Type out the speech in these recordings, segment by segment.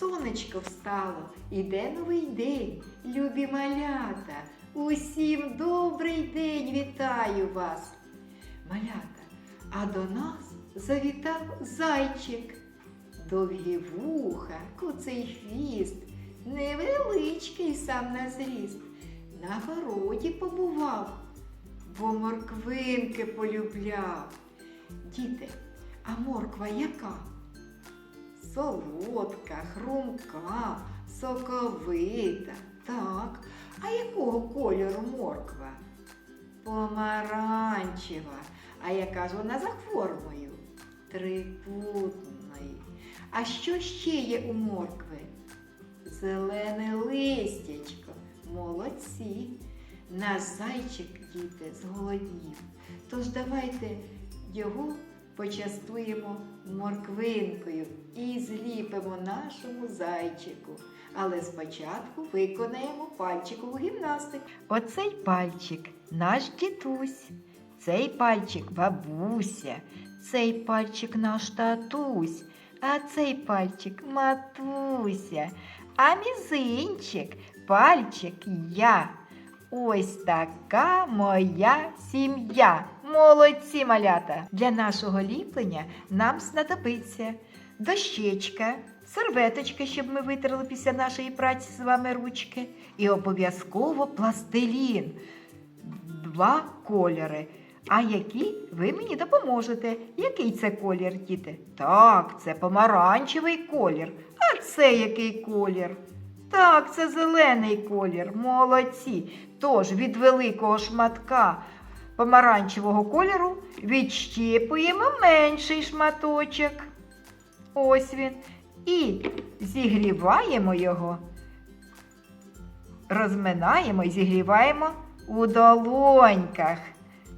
сонечко встало, іде новий день, любі малята. Усім добрий день вітаю вас. Малята, а до нас завітав зайчик. Довгі вуха, куций хвіст, невеличкий сам на зріст. На городі побував, бо морквинки полюбляв. Діти, а морква яка? Солодка, хрумка, соковита. Так. А якого кольору морква? Помаранчева. А яка ж вона за формою? Трикутної. А що ще є у моркви? Зелене листячко. Молодці. Наш зайчик, діти, зголоднів. Тож давайте його почастуємо морквинкою і зліпимо нашому зайчику. Але спочатку виконаємо пальчикову гімнастику. Оцей пальчик наш дідусь, цей пальчик бабуся, цей пальчик наш татусь, а цей пальчик матуся, а мізинчик пальчик я. Ось така моя сім'я. Молодці малята! Для нашого ліплення нам знадобиться дощечка, серветочка, щоб ми витерли після нашої праці з вами ручки, і обов'язково пластилін. Два кольори. А які ви мені допоможете? Який це колір, діти? Так, це помаранчевий колір. А це який колір? Так, це зелений колір. Молодці. Тож від великого шматка помаранчевого кольору відщіпуємо менший шматочок. Ось він. І зігріваємо його, розминаємо і зігріваємо у долоньках.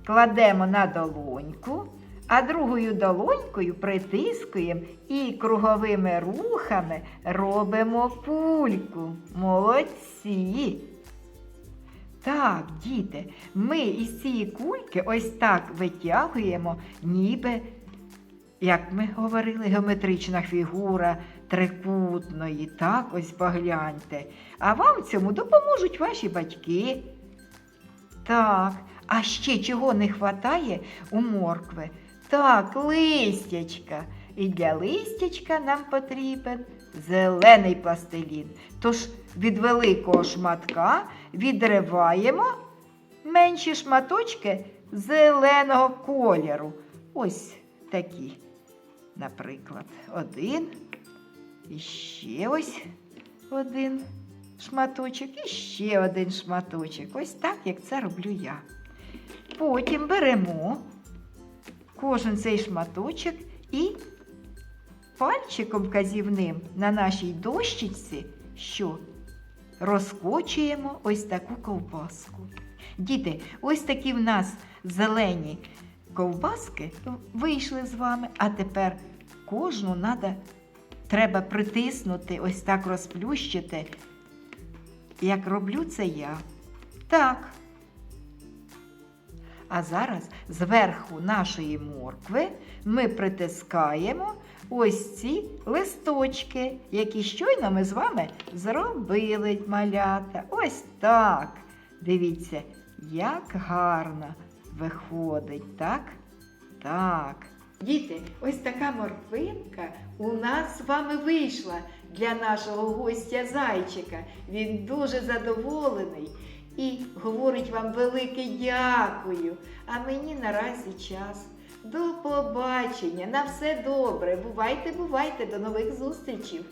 Кладемо на долоньку, а другою долонькою притискуємо і круговими рухами робимо пульку. Молодці! Так, діти, ми із цієї кульки ось так витягуємо, ніби, як ми говорили, геометрична фігура трикутної. Так, ось погляньте. А вам цьому допоможуть ваші батьки. Так, а ще чого не вистачає у моркви? Так, листячка. І для листячка нам потрібен зелений пластилін. Тож від великого шматка відриваємо менші шматочки зеленого кольору. Ось такі. Наприклад, один. І ще ось один шматочок, і ще один шматочок. Ось так, як це роблю я. Потім беремо кожен цей шматочок і пальчиком вказівним на нашій дощечці, що розкочуємо ось таку ковбаску. Діти, ось такі в нас зелені ковбаски вийшли з вами, а тепер кожну надо, треба притиснути, ось так розплющити, як роблю це я. Так. А зараз зверху нашої моркви ми притискаємо ось ці листочки, які щойно ми з вами зробили малята. Ось так. Дивіться, як гарно виходить, так? Так. Діти, ось така морквинка у нас з вами вийшла для нашого гостя зайчика. Він дуже задоволений і говорить вам велике дякую. А мені наразі час. До побачення, на все добре. Бувайте, бувайте, до нових зустрічей!